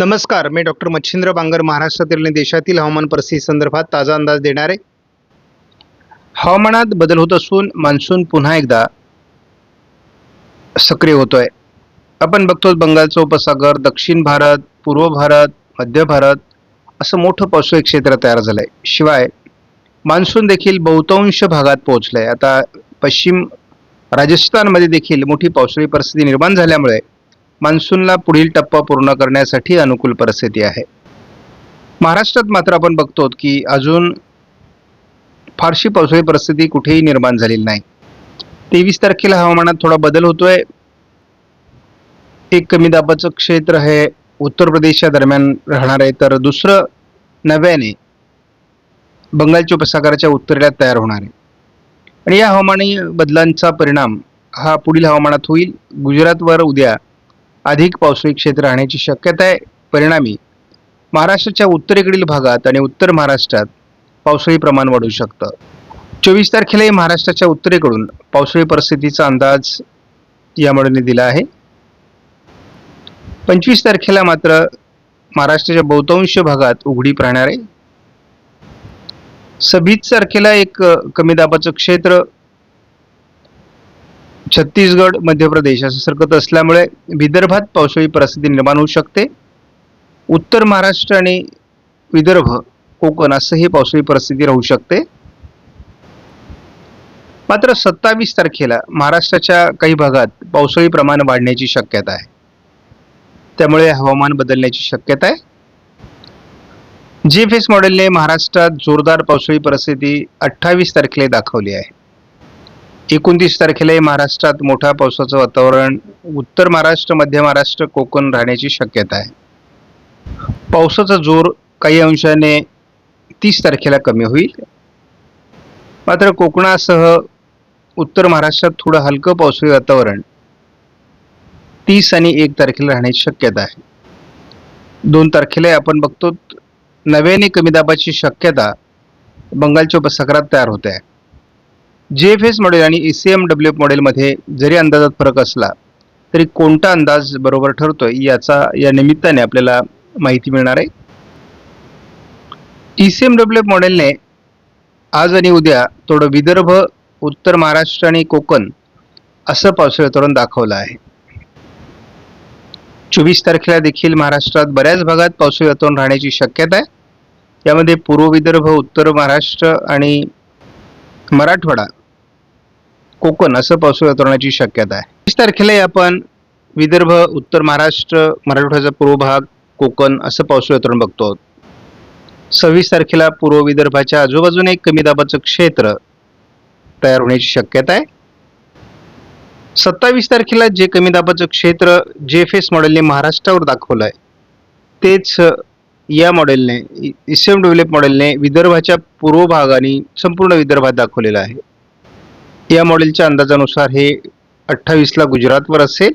नमस्कार मी डॉक्टर मच्छिंद्र बांगर महाराष्ट्रातील आणि देशातील हवामान परिस्थिती संदर्भात ताजा अंदाज देणार. आहे हवामानात बदल होत असून मान्सून पुन्हा एकदा सक्रिय होतोय. आपण बघतो बंगालचा उपसागर दक्षिण भारत पूर्व भारत मध्य भारत असं मोठं पावसाळी क्षेत्र तयार झालंय. शिवाय मान्सून देखील बहुतांश भागात पोहोचलंय. आता पश्चिम राजस्थानमध्ये देखील मोठी पावसाळी परिस्थिती निर्माण झाल्यामुळे मान्सूनला पुढील टप्पा पूर्ण करण्यासाठी अनुकूल परिस्थिती आहे. महाराष्ट्रात मात्र आपण बघतो की अजून फारशी पावसाळी परिस्थिती कुठेही निर्माण झालेली नाही. तेवीस तारखेला हवामानात थोडा बदल होतोय. एक कमी दाबाचं क्षेत्र हे उत्तर प्रदेशच्या दरम्यान राहणार आहे. तर दुसरं नव्याने बंगालच्या उपसागराच्या उत्तरेला तयार होणार आहे. आणि या हवामानी बदलांचा परिणाम हा पुढील हवामानात होईल. गुजरातवर उद्या अधिक पावसाळी क्षेत्र राहण्याची शक्यता आहे. परिणामी महाराष्ट्राच्या उत्तरेकडील भागात आणि उत्तर महाराष्ट्रात पावसाळी प्रमाण वाढू शकतं. चोवीस तारखेलाही महाराष्ट्राच्या उत्तरेकडून पावसाळी परिस्थितीचा अंदाज यामुळे दिला आहे. पंचवीस तारखेला मात्र महाराष्ट्राच्या बहुतांश भागात उघडीप राहणार आहे. सव्वीस तारखेला एक कमी दाबाचं क्षेत्र छत्तीसगड मध्य प्रदेश असं सरकत असल्यामुळे विदर्भात पावसाळी परिस्थिती निर्माण होऊ शकते. उत्तर महाराष्ट्र आणि विदर्भ कोकण असं ही पावसाळी परिस्थिती राहू शकते. मात्र सत्तावीस तारखेला महाराष्ट्राच्या काही भागात पावसाळी प्रमाण वाढण्याची शक्यता आहे. त्यामुळे हवामान बदलण्याची शक्यता आहे. जी एफ एस मॉडेलने महाराष्ट्रात जोरदार पावसाळी परिस्थिती अठ्ठावीस तारखेला दाखवली आहे. एकोणतीस तारखेलाही महाराष्ट्रात मोठ्या पावसाचं वातावरण उत्तर महाराष्ट्र मध्य महाराष्ट्र कोकण राहण्याची शक्यता आहे. पावसाचा जोर काही अंशाने तीस तारखेला कमी होईल. मात्र कोकणासह उत्तर महाराष्ट्रात थोडं हलकं पावसाळी वातावरण तीस आणि एक तारखेला राहण्याची शक्यता आहे. दोन तारखेला आपण बघतो नव्याने कमी दाबाची शक्यता बंगालच्या उपसागरात तयार होते आहे. जी एफ एस मॉडेल आणि E C M W F मॉडेलमध्ये जरी अंदाजात फरक असला तरी कोणता अंदाज बरोबर ठरतोय याचा या निमित्ताने आपल्याला माहिती मिळणार आहे. E C M W F मॉडेलने आज आणि उद्या थोडं विदर्भ उत्तर महाराष्ट्र आणि कोकण असं पावसाळी तोरण दाखवलं आहे. चोवीस तारखेला देखील महाराष्ट्रात बऱ्याच भागात पावसाळी वातावरण राहण्याची शक्यता आहे. यामध्ये पूर्व विदर्भ उत्तर महाराष्ट्र आणि मराठवाडा कोकण असं पावसाळ्यात वातावरणाची शक्यता आहे. वीस तारखेलाही आपण विदर्भ उत्तर महाराष्ट्र मराठवाड्याचा पूर्व भाग कोकण असं पावसाळी वातावरण बघतो. सव्वीस तारखेला पूर्व विदर्भाच्या आजूबाजूने एक कमी दाबाचं क्षेत्र तयार होण्याची शक्यता आहे. सत्तावीस तारखेला जे कमी दाबाचं क्षेत्र जे एफ एस मॉडेलने महाराष्ट्रावर दाखवलं आहे तेच या मॉडेलने इसेम डेव्हलप मॉडेलने विदर्भाच्या पूर्व भागाने संपूर्ण विदर्भात दाखवलेलं आहे. या मॉडेलच्या अंदाजानुसार हे अठ्ठावीसला गुजरातवर असेल.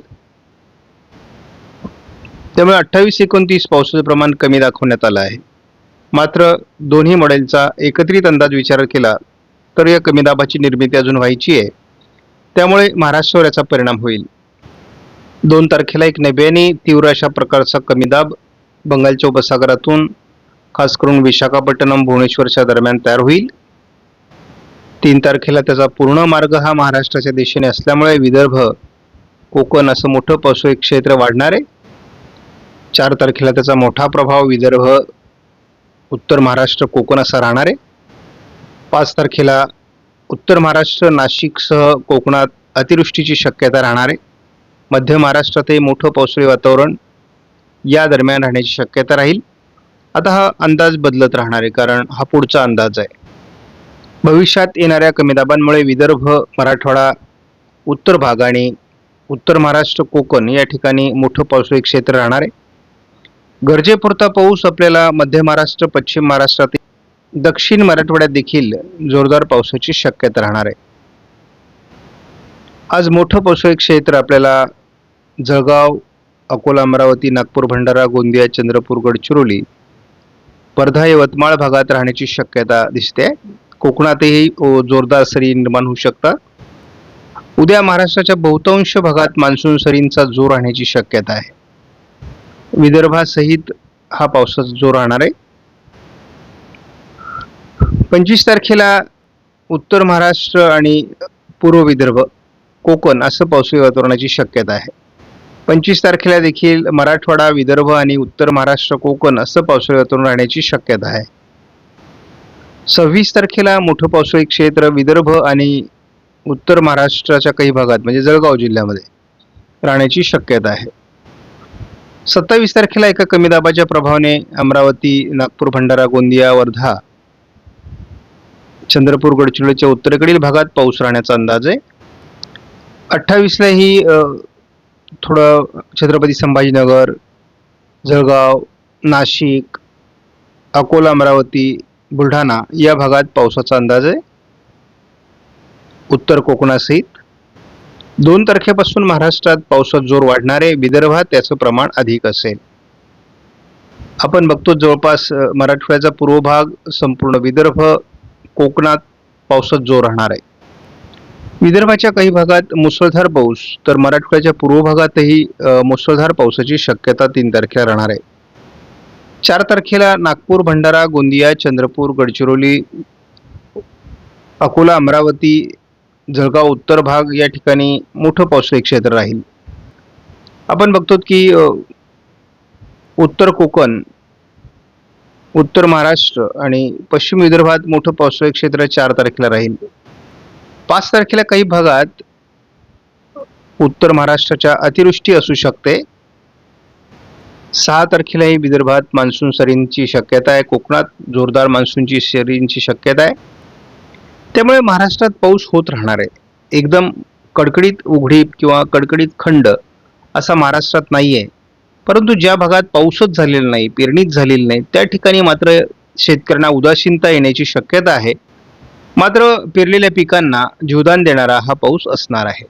त्यामुळे अठ्ठावीस एकोणतीस पावसाचं प्रमाण कमी दाखवण्यात आलं आहे. मात्र दोन्ही मॉडेलचा एकत्रित अंदाज विचार केला तर या कमी दाबाची निर्मिती अजून व्हायची आहे. त्यामुळे महाराष्ट्रावर याचा परिणाम होईल. दोन तारखेला एक नव्याने तीव्र अशा प्रकारचा कमी दाब बंगालच्या उपसागरातून खास करून विशाखापट्टणम भुवनेश्वरच्या दरम्यान तयार होईल. तीन तारखेला त्याचा पूर्ण मार्ग हा महाराष्ट्राच्या दिशेने असल्यामुळे विदर्भ कोकण असं मोठं पावसाळी क्षेत्र वाढणार. आहे चार तारखेला त्याचा मोठा प्रभाव विदर्भ उत्तर महाराष्ट्र कोकण असा राहणार. आहे पाच तारखेला उत्तर महाराष्ट्र नाशिकसह कोकणात अतिवृष्टीची शक्यता राहणार. आहे मध्य महाराष्ट्रातही मोठं पावसाळी वातावरण या दरम्यान राहण्याची शक्यता राहील. आता हा अंदाज बदलत राहणार आहे कारण हा पुढचा अंदाज आहे. भविष्यात येणाऱ्या कमी दाबांमुळे विदर्भ मराठवाडा उत्तर भाग आणि उत्तर महाराष्ट्र कोकण या ठिकाणी मोठं पावसाळी क्षेत्र राहणार आहे. गरजेपुरता पाऊस आपल्याला मध्य महाराष्ट्र पश्चिम महाराष्ट्रात दक्षिण मराठवाड्यात देखील जोरदार पावसाची शक्यता राहणार आहे. आज मोठं पावसाळी क्षेत्र आपल्याला जळगाव अकोला अमरावती नागपूर भंडारा गोंदिया चंद्रपूर गडचिरोली वर्धा यवतमाळ भागात राहण्याची शक्यता दिसते कोकणातही जोरदार सरी निर्माण होऊ शकतात. उद्या महाराष्ट्राच्या बहुतांश भागात मान्सून सरींचा जोर राहण्याची शक्यता आहे. विदर्भासहित हा पावसाचा जोर राहणार आहे. पंचवीस तारखेला उत्तर महाराष्ट्र आणि पूर्व विदर्भ कोकण असं पावसाळी वातावरणाची शक्यता आहे. पंचवीस तारखेला देखील मराठवाडा विदर्भ आणि उत्तर महाराष्ट्र कोकण असं पावसाळी वातावरण राहण्याची शक्यता आहे. सव्वीस तारखेला मोठं पावसाळी क्षेत्र विदर्भ आणि उत्तर महाराष्ट्राच्या काही भागात म्हणजे जळगाव जिल्ह्यामध्ये राहण्याची शक्यता आहे. सत्तावीस तारखेला एका कमी दाबाच्या प्रभावाने अमरावती नागपूर भंडारा गोंदिया वर्धा चंद्रपूर गडचिरोलीच्या उत्तरेकडील भागात पाऊस राहण्याचा अंदाज आहे. अठ्ठावीसला ही थोडं छत्रपती संभाजीनगर जळगाव नाशिक अकोला अमरावती बुलढाणा या भागात पावसाचा अंदाज आहे. उत्तर कोकणासहित दोन तारखेपासून महाराष्ट्रात पावसात जोर वाढणारे विदर्भात त्याचं प्रमाण अधिक असेल. आपण बघतो जवळपास मराठवाड्याचा पूर्व भाग संपूर्ण विदर्भ कोकणात पावसात जोर राहणार आहे. विदर्भाच्या काही भागात मुसळधार पाऊस तर मराठवाड्याच्या पूर्व भागातही मुसळधार पावसाची शक्यता तीन तारखेला राहणार आहे. चार तारखेला नागपूर भंडारा गोंदिया चंद्रपूर गडचिरोली अकोला अमरावती जळगाव उत्तर भाग या ठिकाणी मोठं पावसाळी क्षेत्र राहील. आपण बघतो की उत्तर कोकण उत्तर महाराष्ट्र आणि पश्चिम विदर्भात मोठं पावसाळी क्षेत्र चार तारखेला राहील. पाच तारखेला काही भागात उत्तर महाराष्ट्राच्या अतिवृष्टी असू शकते. सहा तारखेलाही विदर्भात मान्सून सरींची शक्यता आहे. कोकणात जोरदार मान्सूनची सरींची शक्यता आहे. त्यामुळे महाराष्ट्रात पाऊस होत राहणार आहे. एकदम कडकडीत उघडीप किंवा कडकडीत खंड असा महाराष्ट्रात नाही आहे परंतु ज्या भागात पाऊसच झालेला नाही पेरणीच झालेली नाही त्या ठिकाणी मात्र शेतकऱ्यांना उदासीनता येण्याची शक्यता आहे. मात्र पेरलेल्या पिकांना जीवदान देणारा हा पाऊस असणार आहे.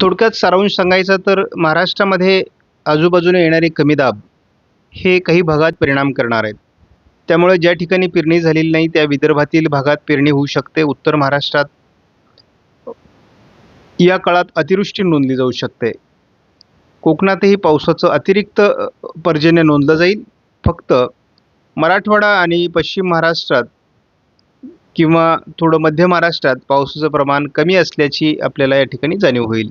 थोडक्यात सारांश सांगायचा तर महाराष्ट्रामध्ये आजूबाजूने येणारे कमी दाब हे काही भागात परिणाम करणार आहेत. त्यामुळे ज्या ठिकाणी पेरणी झालेली नाही त्या विदर्भातील भागात पेरणी होऊ शकते. उत्तर महाराष्ट्रात या काळात अतिवृष्टी नोंदली जाऊ शकते. कोकणातही पावसाचं अतिरिक्त पर्जन्य नोंदलं जाईल. फक्त मराठवाडा आणि पश्चिम महाराष्ट्रात किंवा थोडं मध्य महाराष्ट्रात पावसाचं प्रमाण कमी असल्याची आपल्याला या ठिकाणी जाणीव होईल.